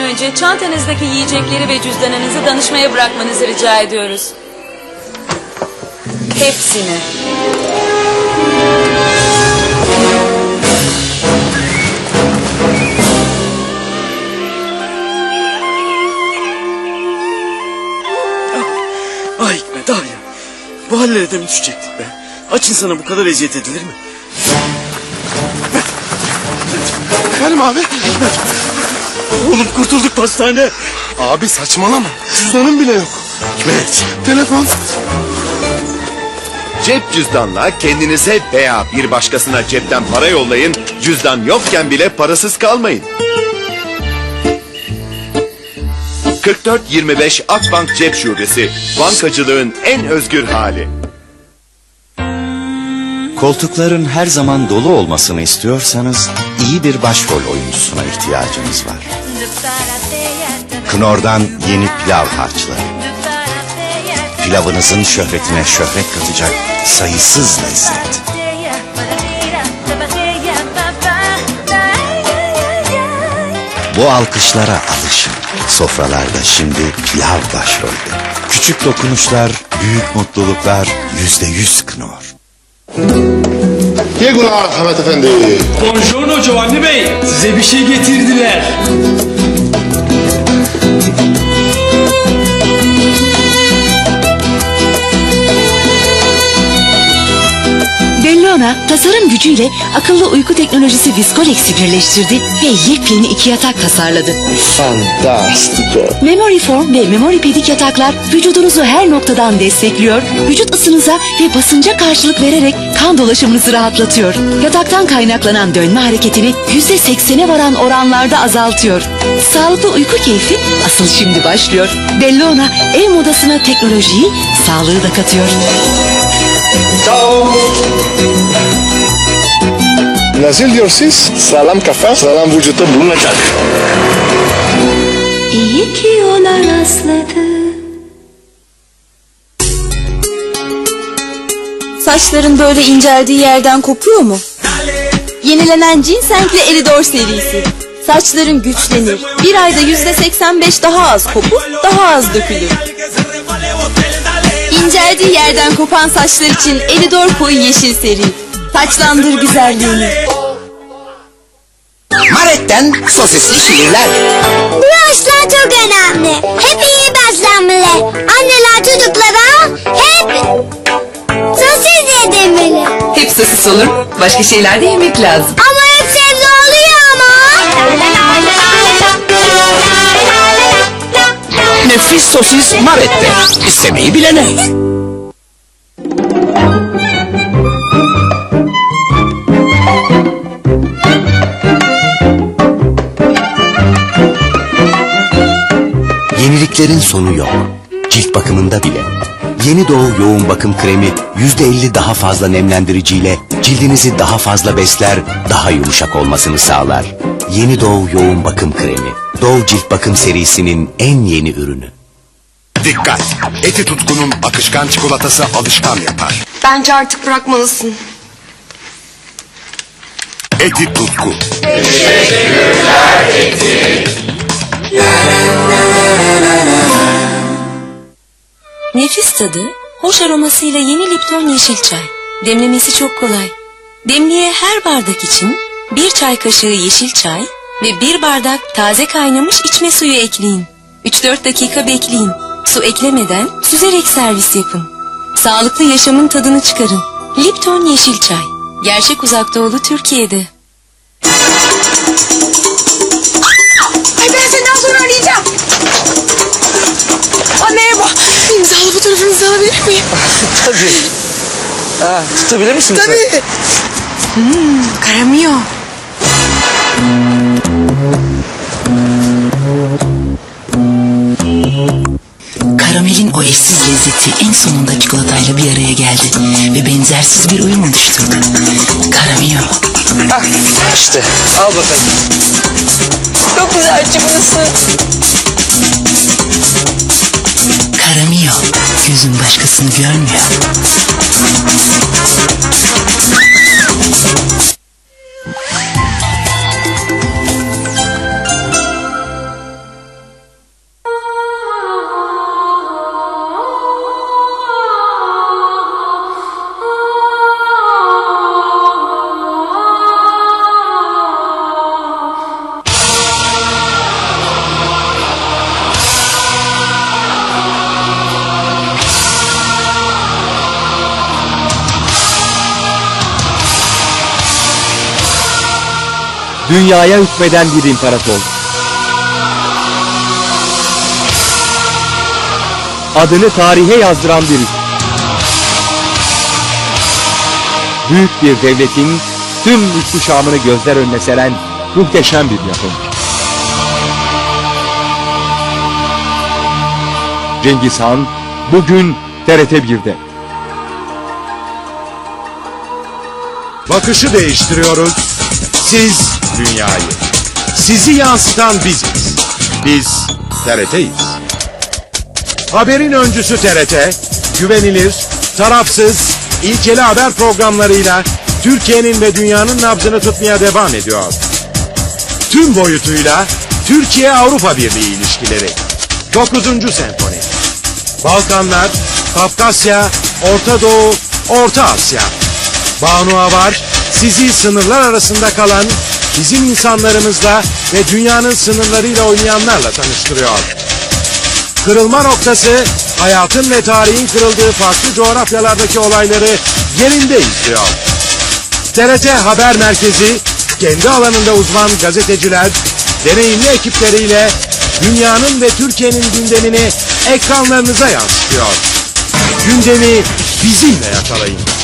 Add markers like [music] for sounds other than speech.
başlamadan önce çantanızdaki yiyecekleri ve cüzdanınızı danışmaya bırakmanızı rica ediyoruz. Hepsini. Ay Hikmet abi ya. Bu hallere de mi düşecektik be? Aç insana bu kadar eziyet edilir mi? Efendim abi? Oğlum kurtulduk pastane. Abi saçmalama. Cüzdanım bile yok. Hikmet. Telefon. Cep cüzdanla kendinize veya bir başkasına cepten para yollayın. Cüzdan yokken bile parasız kalmayın. 4425 Akbank Cep Şubesi. Bankacılığın en özgür hali. Koltukların her zaman dolu olmasını istiyorsanız iyi bir başrol oyuncusuna ihtiyacınız var. Knorr'dan yeni pilav harçları. Pilavınızın şöhretine şöhret katacak sayısız lezzet. Bu alkışlara alışın. Sofralarda şimdi pilav başrolde. Küçük dokunuşlar, büyük mutluluklar, yüzde yüz Knorr. Günler Ahmet Efendi. Buongiorno Giovanni Bey. Size bir şey getirdiler. Bellona tasarım gücüyle akıllı uyku teknolojisi Viscolex'i birleştirdi ve yepyeni iki yatak tasarladı. Fantastico. Memory Form ve Memory Pedik yataklar vücudunuzu her noktadan destekliyor, vücut ısınıza ve basınca karşılık vererek kan dolaşımınızı rahatlatıyor. Yataktan kaynaklanan dönme hareketini %80'e varan oranlarda azaltıyor. Sağlıklı uyku keyfi asıl şimdi başlıyor. Bellona ev modasına teknolojiyi, sağlığı da katıyor. Nasıl diyorsunuz? Sağlam kafa, sağlam vücutta bulunacak. İyi ki yola rastladı. Saçların böyle inceldiği yerden kopuyor mu? Yenilenen Ginseng'li Elidor serisi. Saçların güçlenir. Bir ayda yüzde 85 daha az kopur, daha az dökülür. İnceldiği yerden kopan saçlar için Elidor koyu yeşil seri. Saçlandır güzelliğini. Maret'ten sosisli şirinler. Branşlar çok önemli. Hep iyi beslenmeli. Anneler çocuklara hep sosis yedirmeli. Hep sosis olur. Başka şeyler de yemek lazım. Ama hep sebze oluyor ama. Nefis sosis Maret'te. İstemeyi bilene. Yeniliklerin sonu yok. Cilt bakımında bile. Yeni Doğu Yoğun Bakım Kremi %50 daha fazla nemlendiriciyle cildinizi daha fazla besler, daha yumuşak olmasını sağlar. Yeni Doğu Yoğun Bakım Kremi. Doğu Cilt Bakım serisinin en yeni ürünü. Dikkat! Eti tutkunun akışkan çikolatası alışkan yapar. Bence artık bırakmalısın. Eti tutku. Nefis tadı, hoş aromasıyla yeni Lipton yeşil çay. Demlemesi çok kolay. Demliğe her bardak için bir çay kaşığı yeşil çay ve bir bardak taze kaynamış içme suyu ekleyin. 3-4 dakika bekleyin. Su eklemeden süzerek servis yapın. Sağlıklı yaşamın tadını çıkarın. Lipton yeşil çay. Gerçek uzak doğulu Türkiye'de. Alabilir miyim? [laughs] Tabii. Ha, tutabilir misin? Tabii. Hmm, karamıyor. Karamelin o eşsiz lezzeti en sonunda çikolatayla bir araya geldi ve benzersiz bir uyum oluşturdu. Karamio. Hah, işte al bakalım. Çok güzel çıkmışsın. Gözün başkasını görmüyor. Dünyaya hükmeden bir imparator. Adını tarihe yazdıran biri. Büyük bir devletin tüm ihtişamını gözler önüne seren muhteşem bir yapım. Cengiz Han bugün TRT 1'de. Bakışı değiştiriyoruz. Siz dünyayı. Sizi yansıtan biziz. Biz TRT'yiz. Haberin öncüsü TRT, güvenilir, tarafsız, ilkeli haber programlarıyla Türkiye'nin ve dünyanın nabzını tutmaya devam ediyor. Tüm boyutuyla Türkiye-Avrupa Birliği ilişkileri. 9. Senfoni. Balkanlar, Kafkasya, Orta Doğu, Orta Asya. Banu Avar sizi sınırlar arasında kalan bizim insanlarımızla ve dünyanın sınırlarıyla oynayanlarla tanıştırıyor. Kırılma noktası hayatın ve tarihin kırıldığı farklı coğrafyalardaki olayları yerinde izliyor. TRT Haber Merkezi kendi alanında uzman gazeteciler, deneyimli ekipleriyle dünyanın ve Türkiye'nin gündemini ekranlarınıza yansıtıyor. Gündemi bizimle yakalayın.